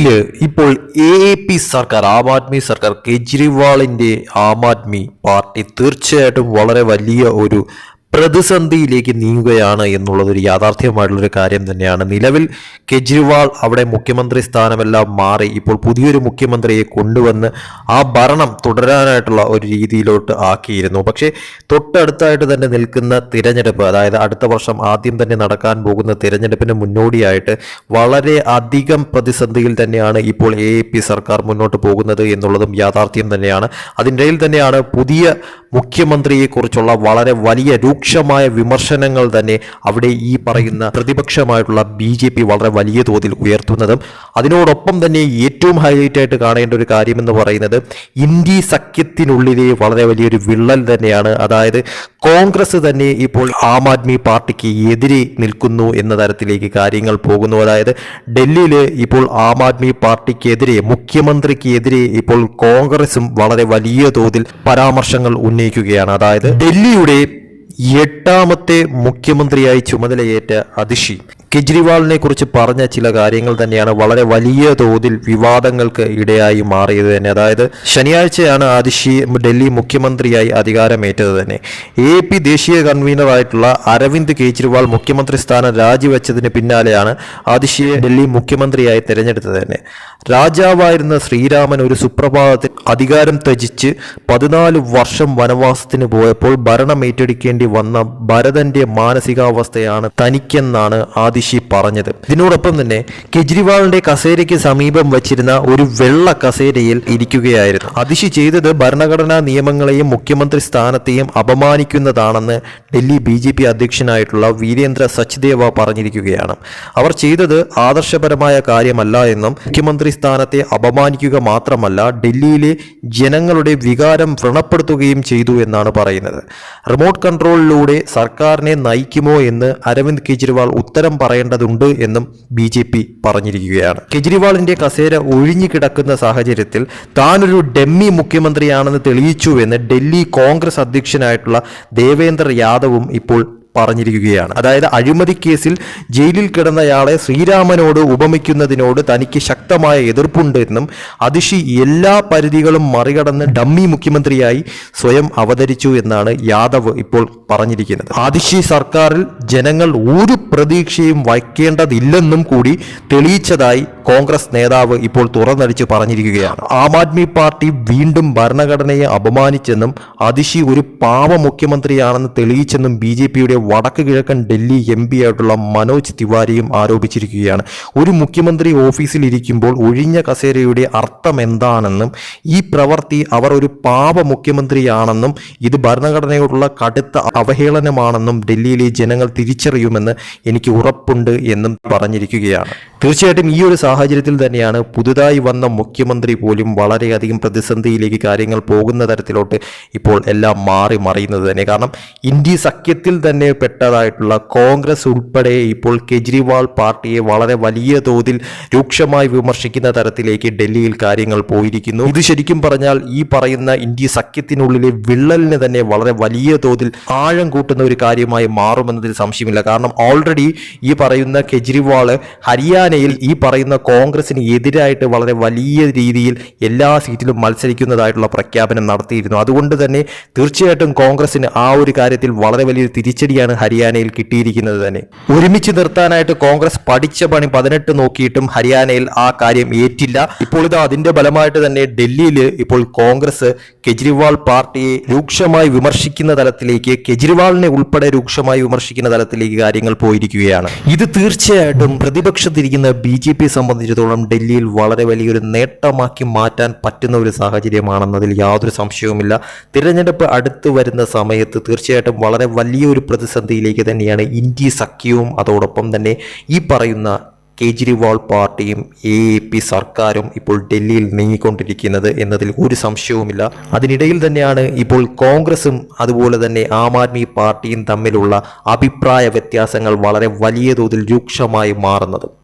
ഡൽഹിയിൽ ഇപ്പോൾ A A P സർക്കാർ ആം ആദ്മി സർക്കാർ കെജ്രിവാളിന്റെ ആം ആദ്മി പാർട്ടി തീർച്ചയായിട്ടും വളരെ വലിയ ഒരു പ്രതിസന്ധിയിലേക്ക് നീങ്ങുകയാണ് എന്നുള്ളത് ഒരു യാഥാർത്ഥ്യമായിട്ടുള്ളൊരു കാര്യം തന്നെയാണ്. നിലവിൽ കെജ്രിവാൾ അവിടെ മുഖ്യമന്ത്രി സ്ഥാനമെല്ലാം മാറി ഇപ്പോൾ പുതിയൊരു മുഖ്യമന്ത്രിയെ കൊണ്ടുവന്ന് ആ ഭരണം തുടരാനായിട്ടുള്ള ഒരു രീതിയിലോട്ട് ആക്കിയിരുന്നു. പക്ഷേ തൊട്ടടുത്തായിട്ട് തന്നെ നിൽക്കുന്ന തിരഞ്ഞെടുപ്പ് അതായത് അടുത്ത വർഷം ആദ്യം തന്നെ നടക്കാൻ പോകുന്ന തിരഞ്ഞെടുപ്പിന് മുന്നോടിയായിട്ട് വളരെ അധികം പ്രതിസന്ധിയിൽ തന്നെയാണ് ഇപ്പോൾ എ പി സർക്കാർ മുന്നോട്ട് പോകുന്നത് എന്നുള്ളതും യാഥാർത്ഥ്യം തന്നെയാണ്. അതിനിടയിൽ തന്നെയാണ് പുതിയ മുഖ്യമന്ത്രിയെക്കുറിച്ചുള്ള വളരെ വലിയ രൂക്ഷമായ വിമർശനങ്ങൾ തന്നെ അവിടെ ഈ പറയുന്ന പ്രതിപക്ഷമായിട്ടുള്ള ബി ജെ പി വളരെ വലിയ തോതിൽ ഉയർത്തുന്നതും അതിനോടൊപ്പം തന്നെ ഏറ്റവും ഹൈലൈറ്റ് ആയിട്ട് കാണേണ്ട ഒരു കാര്യമെന്ന് പറയുന്നത് ഇന്ത്യ സഖ്യത്തിനുള്ളിലെ വളരെ വലിയൊരു വിള്ളൽ തന്നെയാണ്. അതായത് കോൺഗ്രസ് തന്നെ ഇപ്പോൾ ആം ആദ്മി പാർട്ടിക്ക് എതിരെ നിൽക്കുന്നു എന്ന തരത്തിലേക്ക് കാര്യങ്ങൾ പോകുന്നു. അതായത് ഡൽഹിയിൽ ഇപ്പോൾ ആം ആദ്മി പാർട്ടിക്കെതിരെ മുഖ്യമന്ത്രിക്ക് എതിരെ ഇപ്പോൾ കോൺഗ്രസും വളരെ വലിയ തോതിൽ പരാമർശങ്ങൾ ഉന്നയിക്കുകയാണ്. അതായത് ഡൽഹിയുടെ എട്ടാമത്തെ മുഖ്യമന്ത്രിയായി ചുമതലയേറ്റ അതിഷി കെജ്രിവാളിനെ കുറിച്ച് പറഞ്ഞ ചില കാര്യങ്ങൾ തന്നെയാണ് വളരെ വലിയ തോതിൽ വിവാദങ്ങൾക്ക് ഇടയായി മാറിയത് തന്നെ. അതായത് ശനിയാഴ്ചയാണ് ആദിഷി ഡൽഹി മുഖ്യമന്ത്രിയായി അധികാരമേറ്റത് തന്നെ. എ പി ദേശീയ കൺവീനറായിട്ടുള്ള അരവിന്ദ് കെജ്രിവാൾ മുഖ്യമന്ത്രി സ്ഥാനം രാജിവെച്ചതിന് പിന്നാലെയാണ് ആദിഷിയെ ഡൽഹി മുഖ്യമന്ത്രിയായി തിരഞ്ഞെടുത്തത് തന്നെ. രാജാവായിരുന്ന ശ്രീരാമൻ ഒരു സുപ്രഭാതത്തിൽ അധികാരം ത്യജിച്ച് പതിനാല് വർഷം വനവാസത്തിന് പോയപ്പോൾ ഭരണം ഏറ്റെടുക്കേണ്ടി വന്ന ഭരതന്റെ മാനസികാവസ്ഥയാണ് തനിക്കെന്നാണ് ആദിഷി പറഞ്ഞത്. ഇതിനോടൊപ്പം തന്നെ കെജ്രിവാളിന്റെ കസേരയ്ക്ക് സമീപം വച്ചിരുന്ന ഒരു വെള്ള കസേരയിൽ ഇരിക്കുകയായിരുന്നു. അതിഷി ചെയ്തത് ഭരണഘടനാ നിയമങ്ങളെയും മുഖ്യമന്ത്രി സ്ഥാനത്തെയും അപമാനിക്കുന്നതാണെന്ന് ഡൽഹി ബി ജെ പി അധ്യക്ഷനായിട്ടുള്ള വീരേന്ദ്ര സച്ദേവ പറഞ്ഞിരിക്കുകയാണ്. അവർ ചെയ്തത് ആദർശപരമായ കാര്യമല്ല എന്നും മുഖ്യമന്ത്രി സ്ഥാനത്തെ അപമാനിക്കുക മാത്രമല്ല ഡൽഹിയിലെ ജനങ്ങളുടെ വികാരം വ്രണപ്പെടുത്തുകയും ചെയ്തു എന്നാണ് പറയുന്നത്. റിമോട്ട് കൺട്രോളിലൂടെ സർക്കാരിനെ നയിക്കുമോ എന്ന് അരവിന്ദ് കെജ്രിവാൾ ഉത്തരം പറയേണ്ടതുണ്ട് എന്നും ബി ജെ പി പറഞ്ഞിരിക്കുകയാണ്. കെജ്രിവാളിന്റെ കസേര ഒഴിഞ്ഞു കിടക്കുന്ന സാഹചര്യത്തിൽ താനൊരു ഡെമ്മി മുഖ്യമന്ത്രിയാണെന്ന് തെളിയിച്ചുവെന്ന് ഡൽഹി കോൺഗ്രസ് അധ്യക്ഷനായിട്ടുള്ള ദേവേന്ദ്ര യാദവും ഇപ്പോൾ പറഞ്ഞിരിക്കുകയാണ്. അതായത് അഴിമതി കേസിൽ ജയിലിൽ കിടന്നയാളെ ശ്രീരാമനോട് ഉപമിക്കുന്നതിനോട് തനിക്ക് ശക്തമായ എതിർപ്പുണ്ട് എന്നും അതിഷി എല്ലാ പരിധികളും മറികടന്ന് ഡമ്മി മുഖ്യമന്ത്രിയായി സ്വയം അവതരിച്ചു എന്നാണ് യാദവ് ഇപ്പോൾ പറഞ്ഞിരിക്കുന്നത്. അതിഷി സർക്കാരിൽ ജനങ്ങൾ ഒരു പ്രതീക്ഷയും വയ്ക്കേണ്ടതില്ലെന്നും കൂടി തെളിയിച്ചതായി കോൺഗ്രസ് നേതാവ് ഇപ്പോൾ തുറന്നടിച്ച് പറഞ്ഞിരിക്കുകയാണ്. ആം ആദ്മി പാർട്ടി വീണ്ടും ഭരണഘടനയെ അപമാനിച്ചെന്നും അതിഷി ഒരു പാവ മുഖ്യമന്ത്രിയാണെന്ന് തെളിയിച്ചെന്നും ബി ജെ പിയുടെ വടക്ക് കിഴക്കൻ ഡൽഹി എം പി ആയിട്ടുള്ള മനോജ് തിവാരിയും ആരോപിച്ചിരിക്കുകയാണ്. ഒരു മുഖ്യമന്ത്രി ഓഫീസിൽ ഇരിക്കുമ്പോൾ ഒഴിഞ്ഞ കസേരയുടെ അർത്ഥം എന്താണെന്നും ഈ പ്രവൃത്തി അവർ ഒരു പാവ മുഖ്യമന്ത്രിയാണെന്നും ഇത് ഭരണഘടനയോടുള്ള കടുത്ത അവഹേളനമാണെന്നും ഡൽഹിയിലെ ജനങ്ങൾ തിരിച്ചറിയുമെന്ന് എനിക്ക് ഉറപ്പുണ്ട് എന്നും പറഞ്ഞിരിക്കുകയാണ്. തീർച്ചയായിട്ടും ഈ ഒരു സാഹചര്യത്തിൽ തന്നെയാണ് പുതുതായി വന്ന മുഖ്യമന്ത്രി പോലും വളരെയധികം പ്രതിസന്ധിയിലേക്ക് കാര്യങ്ങൾ പോകുന്ന തരത്തിലോട്ട് ഇപ്പോൾ എല്ലാം മാറി മറിയുന്നത് തന്നെ. കാരണം ഇന്ത്യ സഖ്യത്തിൽ തന്നെ പെട്ടതായിട്ടുള്ള കോൺഗ്രസ് ഉൾപ്പെടെ ഇപ്പോൾ കെജ്രിവാൾ പാർട്ടിയെ വളരെ വലിയ തോതിൽ രൂക്ഷമായി വിമർശിക്കുന്ന തരത്തിലേക്ക് ഡൽഹിയിൽ കാര്യങ്ങൾ പോയിരിക്കുന്നു. ഇത് ശരിക്കും പറഞ്ഞാൽ ഈ പറയുന്ന ഇന്ത്യ സഖ്യത്തിനുള്ളിലെ വിള്ളലിന് തന്നെ വളരെ വലിയ തോതിൽ ആഴം കൂട്ടുന്ന ഒരു കാര്യമായി മാറുമെന്നതിൽ സംശയമില്ല. കാരണം ഓൾറെഡി ഈ പറയുന്ന കെജ്രിവാൾ ഹരിയാനയിൽ ഈ പറയുന്ന കോൺഗ്രസിന് എതിരായിട്ട് വളരെ വലിയ രീതിയിൽ എല്ലാ സീറ്റിലും മത്സരിക്കുന്നതായിട്ടുള്ള പ്രഖ്യാപനം നടത്തിയിരുന്നു. അതുകൊണ്ട് തന്നെ തീർച്ചയായിട്ടും കോൺഗ്രസിന് ആ ഒരു കാര്യത്തിൽ വളരെ വലിയൊരു തിരിച്ചടിയാണ് ഹരിയാനയിൽ കിട്ടിയിരിക്കുന്നത് തന്നെ. ഒരുമിച്ച് നിർത്താനായിട്ട് കോൺഗ്രസ് പഠിച്ച പണി പതിനെട്ട് നോക്കിയിട്ടും ഹരിയാനയിൽ ആ കാര്യം ഏറ്റില്ല. ഇപ്പോൾ ഇത് അതിന്റെ ഫലമായിട്ട് തന്നെ ഡൽഹിയിൽ ഇപ്പോൾ കോൺഗ്രസ് കെജ്രിവാൾ പാർട്ടിയെ രൂക്ഷമായി വിമർശിക്കുന്ന തലത്തിലേക്ക് കെജ്രിവാളിനെ ഉൾപ്പെടെ രൂക്ഷമായി വിമർശിക്കുന്ന തലത്തിലേക്ക് കാര്യങ്ങൾ പോയിരിക്കുകയാണ്. ഇത് തീർച്ചയായിട്ടും പ്രതിപക്ഷത്തിരിക്കുന്ന ബി ജെ പി സംബന്ധിച്ചിടത്തോളം ഡൽഹിയിൽ വളരെ വലിയൊരു നേട്ടമാക്കി മാറ്റാൻ പറ്റുന്ന ഒരു സാഹചര്യമാണെന്നതിൽ യാതൊരു സംശയവുമില്ല. തിരഞ്ഞെടുപ്പ് അടുത്ത് വരുന്ന സമയത്ത് തീർച്ചയായിട്ടും വളരെ വലിയൊരു പ്രതിസന്ധിയിലേക്ക് തന്നെയാണ് ഇന്ത്യ സഖ്യവും അതോടൊപ്പം തന്നെ ഈ പറയുന്ന കേജ്രിവാൾ പാർട്ടിയും എ പി സർക്കാരും ഇപ്പോൾ ഡൽഹിയിൽ നീങ്ങിക്കൊണ്ടിരിക്കുന്നത് എന്നതിൽ ഒരു സംശയവുമില്ല. അതിനിടയിൽ തന്നെയാണ് ഇപ്പോൾ കോൺഗ്രസും അതുപോലെ തന്നെ ആം ആദ്മി പാർട്ടിയും തമ്മിലുള്ള അഭിപ്രായ വ്യത്യാസങ്ങൾ വളരെ വലിയ തോതിൽ രൂക്ഷമായി മാറുന്നത്.